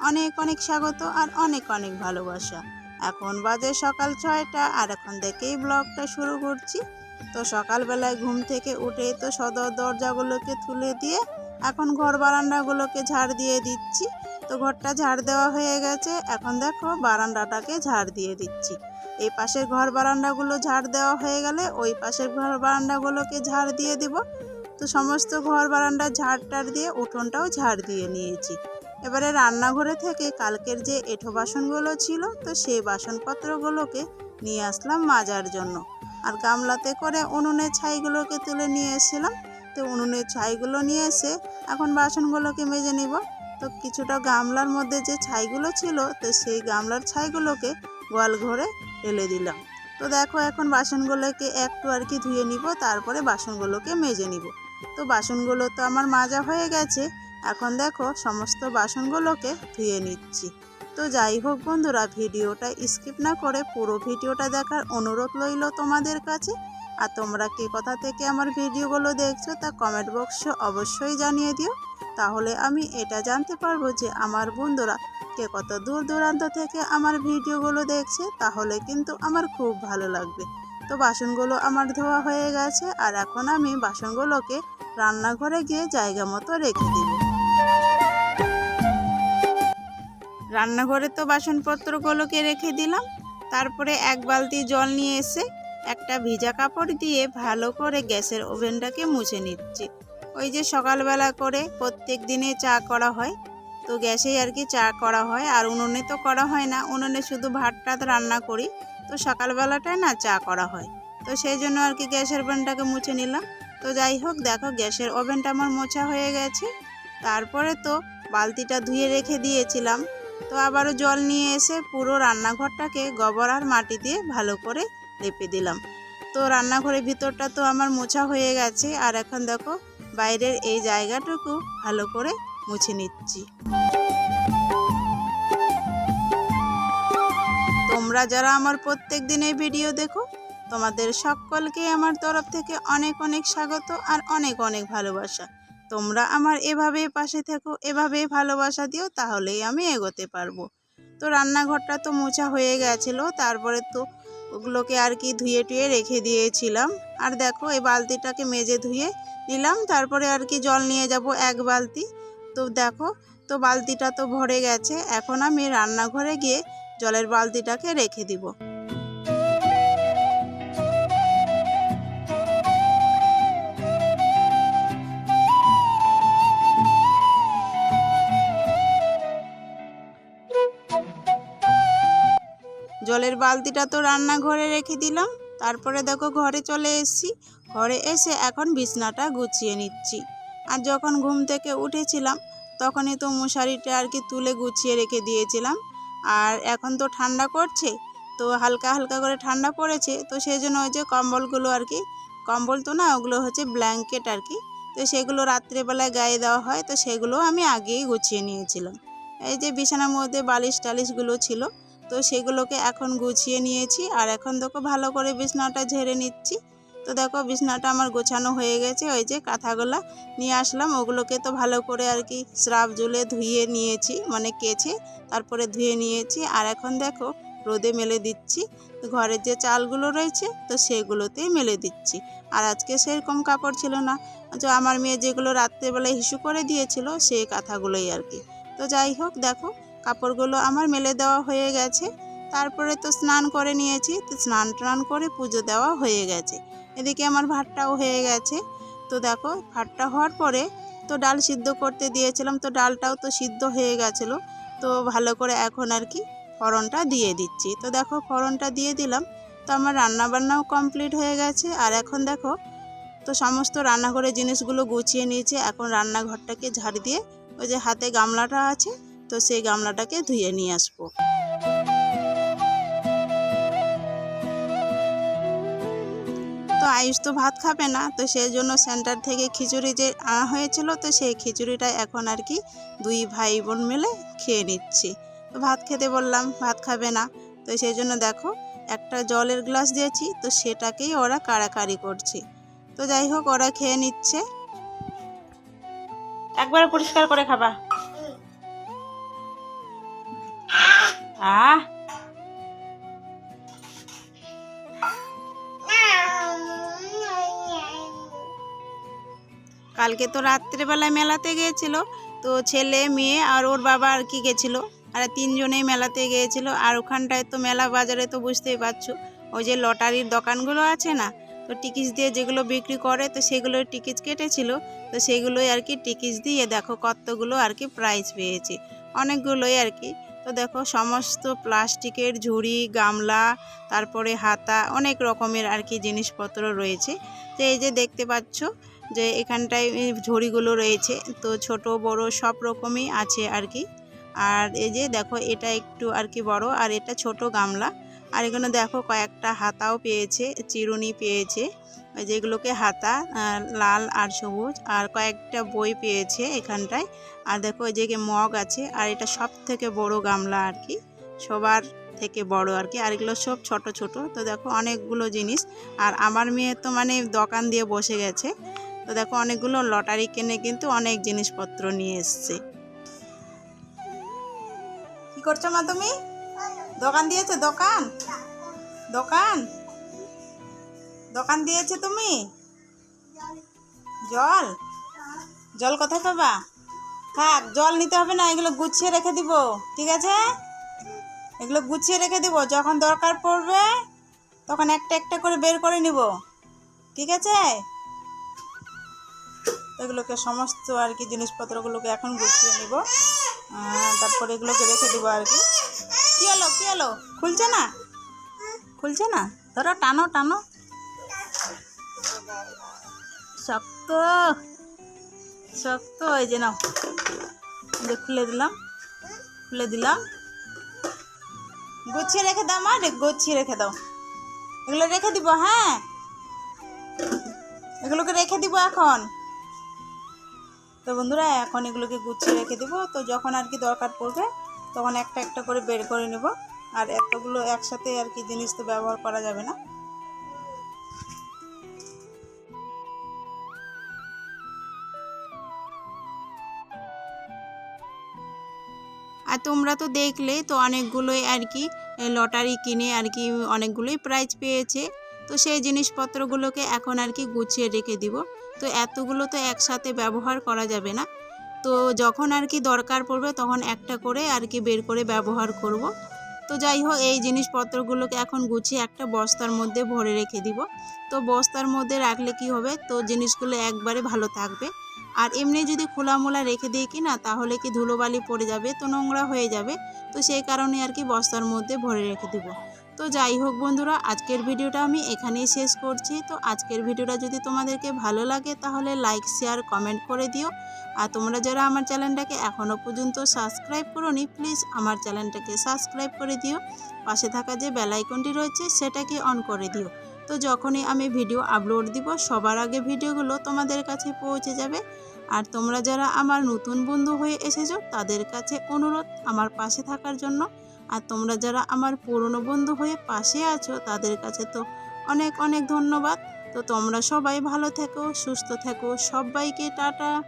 অনেক অনেক স্বাগত আর অনেক অনেক ভালোবাসা। এখন বাজে সকাল ছয়টা আর এখন থেকেই ব্লগটা শুরু করছি। তো সকালবেলায় ঘুম থেকে উঠে তো সদর দরজাগুলোকে তুলে দিয়ে এখন ঘর বারান্দাগুলোকে ঝাড় দিয়ে দিচ্ছি। তো ঘরটা ঝাড় দেওয়া হয়ে গেছে। এখন দেখো বারান্দাটাকে ঝাড় দিয়ে দিচ্ছি। এই পাশের ঘর বারান্দাগুলো ঝাড় দেওয়া হয়ে গেলে ওই পাশের ঘর বারান্দাগুলোকে ঝাড় দিয়ে দিব। তো সমস্ত ঘর বারান্দা ঝাড় টাড় দিয়ে উঠোনটাও ঝাড় দিয়ে নিয়েছি। এবারে রান্নাঘরে থেকে কালকের যে এঁঠো বাসনগুলো ছিল, তো সেই বাসনপত্রগুলোকে নিয়ে আসলাম মাজার জন্য। আর গামলাতে করে উনুনের ছাইগুলোকে তুলে নিয়ে এসেছিলাম। তো উনুনের ছাইগুলো নিয়ে এসে এখন বাসনগুলোকে মেজে নিব। তো কিছুটা গামলার মধ্যে যে ছাইগুলো ছিল, তো সেই গামলার ছাইগুলোকে গোয়াল ঘরে ঢেলে দিলাম। তো দেখো এখন বাসনগুলোকে একটু আর কি ধুয়ে নিব, তারপরে বাসনগুলোকে মেজে নিব। তো বাসনগুলো তো আমার মাজা হয়ে গেছে। এখন দেখো সমস্ত বাসনগুলোকে ধুয়ে নিচ্ছি। তো যাই হোক বন্ধুরা, ভিডিওটা স্কিপ না করে পুরো ভিডিওটা দেখার অনুরোধ রইল তোমাদের কাছে। আর তোমরা কে কথা থেকে আমার ভিডিওগুলো দেখছ তা কমেন্ট বক্সে অবশ্যই জানিয়ে দিও। তাহলে আমি এটা জানতে পারব যে আমার বন্ধুরা কে কত দূর দূরান্ত থেকে আমার ভিডিওগুলো দেখছে, তাহলে কিন্তু আমার খুব ভালো লাগবে। তো বাসনগুলো আমার ধোয়া হয়ে গেছে, আর এখন আমি বাসনগুলোকে রান্নাঘরে গিয়ে জায়গা মতো রেখে দিব। রান্নাঘরে তো বাসনপত্রগুলোকে রেখে দিলাম। তারপরে এক বালতি জল নিয়ে এসে একটা ভিজা কাপড় দিয়ে ভালো করে গ্যাসের ওভেনটাকে মুছে নিচ্ছি। ওই যে সকালবেলা করে প্রত্যেক দিনে চা করা হয়, তো গ্যাসেই আর কি চা করা হয়। আর উনুনে তো করা হয় না, উনুনে শুধু ভাত টাত রান্না করি, তো সকালবেলাটায় না চা করা হয়। তো সেই জন্য আর কি গ্যাসের ওভেনটাকে মুছে নিলাম। তো যাই হোক, দেখো গ্যাসের ওভেনটা আমার মোছা হয়ে গেছে। তারপরে তো বালতিটা ধুয়ে রেখে দিয়েছিলাম। তো আবারও জল নিয়ে এসে পুরো রান্নাঘরটাকে গোবর আর মাটি দিয়ে ভালো করে লেপে দিলাম। তো রান্নাঘরের ভিতরটা তো আমার মোছা হয়ে গেছে, আর এখন দেখো বাইরের এই জায়গাটুকু ভালো করে মুছে নিচ্ছি। তোমরা যারা আমার প্রত্যেক দিনের ভিডিও দেখো, তোমাদের সকলকে আমার তরফ থেকে অনেক অনেক স্বাগত আর অনেক অনেক ভালোবাসা। তোমরা আমার এভাবে পাশে থেকো এভাবে ভালোবাসা দিও, তাহলেই আমি এগোতে পারব। তো রান্নাঘরটা তো মোছা হয়ে গেছিল, তারপরে তো ওগুলোকে আর কি ধুয়ে টুয়ে রেখে দিয়েছিলাম। আর দেখো, এই বালতিটাকে মেজে ধুয়ে নিলাম, তারপরে আর কি জল নিয়ে যাব এক বালতি। তো দেখো, তো বালতিটা তো ভরে গেছে, এখন আমি রান্নাঘরে গিয়ে জলের বালতিটাকে রেখে দিব। জলের বালতিটা তো রান্নাঘরে রেখে দিলাম। তারপরে দেখো ঘরে চলে এসেছি। ঘরে এসে এখন বিছনাটা গুছিয়ে নিচ্ছি। আর যখন ঘুম থেকে উঠেছিলাম, তখনই তো মশারিটা আর কি তুলে গুছিয়ে রেখে দিয়েছিলাম। আর এখন তো ঠান্ডা করছে তো হালকা হালকা করে ঠান্ডা পড়েছে, তো সেই জন্য ওই যে কম্বলগুলো আর কি, কম্বল তো না, ওগুলো হচ্ছে ব্ল্যাঙ্কেট আর কি, তো সেগুলো রাত্রেবেলায় গায়ে দেওয়া হয়, তো সেগুলো আমি আগেই গুছিয়ে নিয়েছিলাম। এই যে বিছানার মধ্যে বালিশ টালিশগুলো ছিল তো সেগুলোকে এখন গুছিয়ে নিয়েছি। আর এখন দেখো ভালো করে বিছনাটা ঝেড়ে নিচ্ছি। তো দেখো বিছনাটা আমার গোছানো হয়ে গেছে। ওই যে কাঁথাগুলা নিয়ে আসলাম। ওগুলোকে তো ভালো করে আর কি স্রাব জুলে ধুয়ে নিয়েছি মানে কেচে তারপরে ধুয়ে নিয়েছি। আর এখন দেখো রোদে মেলে দিচ্ছি। ঘরের যে চালগুলো রয়েছে, তো সেগুলোতেই মেলে দিচ্ছি। আর আজকে সেরকম কাপড় ছিল না। তো আমার মেয়ে যেগুলো রাত্রেবেলায় হিসু করে দিয়েছিল সেই কাঁথাগুলোই আর কি। তো যাই হোক, দেখো কাপড়গুলো আমার মেলে দেওয়া হয়ে গেছে। তারপরে তো স্নান করে নিয়েছি, তো স্নান টান করে পুজো দেওয়া হয়ে গেছে। এদিকে আমার ভাতটাও হয়ে গেছে। তো দেখো, ভাতটা হওয়ার পরে তো ডাল সিদ্ধ করতে দিয়েছিলাম, তো ডালটাও তো সিদ্ধ হয়ে গেছিল। তো ভালো করে এখন আর কি ফোড়নটা দিয়ে দিচ্ছি। তো দেখো, ফোড়নটা দিয়ে দিলাম। তো আমার রান্নাবান্নাও কমপ্লিট হয়ে গেছে। আর এখন দেখো, তো সমস্ত রান্নাঘরের জিনিসগুলো গুছিয়ে নিয়েছে। এখন রান্নাঘরটাকে ঝাড় দিয়ে ওই যে হাতে গামলাটা আছে তো সেই গামলাটাকে ধুয়ে নিয়ে আসব। তো আয়ুষ তো ভাত খাবে না, তো সেই জন্য সেন্টার থেকে খিচুড়ি যে আনা হয়েছিল, তো সেই খিচুড়িটা এখন আর কি দুই ভাই বোন মিলে খেয়ে নিচ্ছি। তো ভাত খেতে বললাম, ভাত খাবে না। তো সেই জন্য দেখো, একটা জলের গ্লাস দিয়েছি, তো সেটাকেই ওরা কাড়াকাড়ি করছে। তো যাই হোক, ওরা খেয়ে নিচ্ছে। একবার পরিষ্কার করে খাবা। আহ কালকে তো রাত্রেবেলায় মেলাতে গিয়েছিল, তো ছেলে, মেয়ে আর ওর বাবা আর কি গেছিল? আর তিনজনেই মেলাতে গিয়েছিল, আর ওখানটায় তো মেলা বাজারে তো বুঝতেই পারছ, ওই যে লটারির দোকানগুলো আছে না, তো টিকিস দিয়ে যেগুলো বিক্রি করে, তো সেগুলোর টিকিট কেটেছিল, তো সেগুলোই আর কি টিকিস দিয়ে দেখো কতগুলো আর কি প্রাইজ পেয়েছে, অনেকগুলোই আর কি। তো দেখো, সমস্ত প্লাস্টিকের ঝুড়ি, গামলা, তারপরে হাতা, অনেক রকমের আর কি জিনিসপত্র রয়েছে। তো এই যে দেখতে পাচ্ছ যে এখানটায় ঝুড়িগুলো রয়েছে, তো ছোট, বড় সব রকমই আছে আর কি। আর এই যে দেখো, এটা একটু আর কি বড়, আর এটা ছোট গামলা। আর এখানে দেখো কয়েকটা হাতাও পেয়েছে, চিরুনি পেয়েছে যেগুলোকে হাতা লাল আর সবুজ, আর কয়েকটা বই পেয়েছে এখানটায়। আর দেখো যে মগ আছে, আর এটা সব থেকে বড় গামলা আর কি, সবার থেকে বড় আর কি, আর এগুলো সব ছোট ছোট। তো দেখো অনেকগুলো জিনিস, আর আমার মেয়ে তো মানে দোকান দিয়ে বসে গেছে। তো দেখো অনেকগুলো লটারি কিনে কিন্তু অনেক জিনিসপত্র নিয়ে এসছে। কি করছ মা তুমি? দোকান দিয়েছ, দোকান? দোকান? দোকান দিয়েছে তুমি? জল? জল কোথায় পাবা? থাক, জল নিতে হবে না, এগুলো গুছিয়ে রেখে দিব, ঠিক আছে? এগুলো গুছিয়ে রেখে দিব, যখন দরকার পড়বে, তখন একটা একটা করে বের করে নিব, ঠিক আছে? এগুলোকে সমস্ত আর কি জিনিসপত্রগুলোকে এখন গুছিয়ে নিব তারপর এগুলোকে রেখে দিব আর কি। হলো খুলছে না? খুলছে না? ধরো, টানো টানো। শক্ত শক্ত, এই যে নাও। খুলে দিলাম খুলে দিলাম। গুছিয়ে রেখে দাও মা গুছিয়ে রেখে দাও। এগুলো রেখে দিব হ্যাঁ? এগুলোকে রেখে দিব এখন। তো বন্ধুরা, এখন এগুলোকে গুছিয়ে রেখে দিব। তো যখন আর কি দরকার পড়বে, তখন একটা একটা করে বের করে নেব। আর এতগুলো একসাথে আর কি জিনিস তো ব্যবহার করা যাবে না। আর তোমরা তো দেখলে তো অনেকগুলোই আর কি লটারি কিনে আর কি অনেকগুলোই প্রাইজ পেয়েছে। তো সেই জিনিসপত্রগুলোকে এখন আর কি গুছিয়ে রেখে দিব। তো এতগুলো তো একসাথে ব্যবহার করা যাবে না। তো যখন আর কি দরকার পড়বে তখন একটা করে আর কি বের করে ব্যবহার করব। তো যাই হোক, এই জিনিসপত্রগুলোকে এখন গুছিয়ে একটা বস্তার মধ্যে ভরে রেখে দিব। তো বস্তার মধ্যে রাখলে কি হবে? তো জিনিসগুলো একবারে ভালো থাকবে। আর এমনি যদি খোলামোলা রেখে দিই কি না তাহলে কি ধুলোবালি পড়ে যাবে? তো নোংরা হয়ে যাবে। তো সেই কারণে আর কি বস্তার মধ্যে ভরে রেখে দিব। তো যাই হোক বন্ধুরা, আজকের ভিডিওটা আমি এখানেই শেষ করছি। তো আজকের ভিডিওটা যদি তোমাদেরকে ভালো লাগে, তাহলে লাইক শেয়ার কমেন্ট করে দিও। আর তোমরা যারা আমার চ্যানেলটাকে এখনও পর্যন্ত সাবস্ক্রাইব করোনি প্লিজ আমার চ্যানেলটাকে সাবস্ক্রাইব করে দিও। পাশে থাকা যে বেল আইকনটি রয়েছে, সেটাকে অন করে দিও। তো যখনই আমি ভিডিও আপলোড দিব, সবার আগে ভিডিওগুলো তোমাদের কাছে পৌঁছে যাবে। আর তোমরা যারা আমার নতুন বন্ধু হয়ে এসেছ, তাদের কাছে অনুরোধ আমার পাশে থাকার জন্য। আর তোমরা যারা আমার পুরনো বন্ধু হয়ে পাশে আছো, তাদের কাছে তো অনেক অনেক ধন্যবাদ। তো তোমরা সবাই ভালো থেকো, সুস্থ থেকো, সবাইকে টাটা।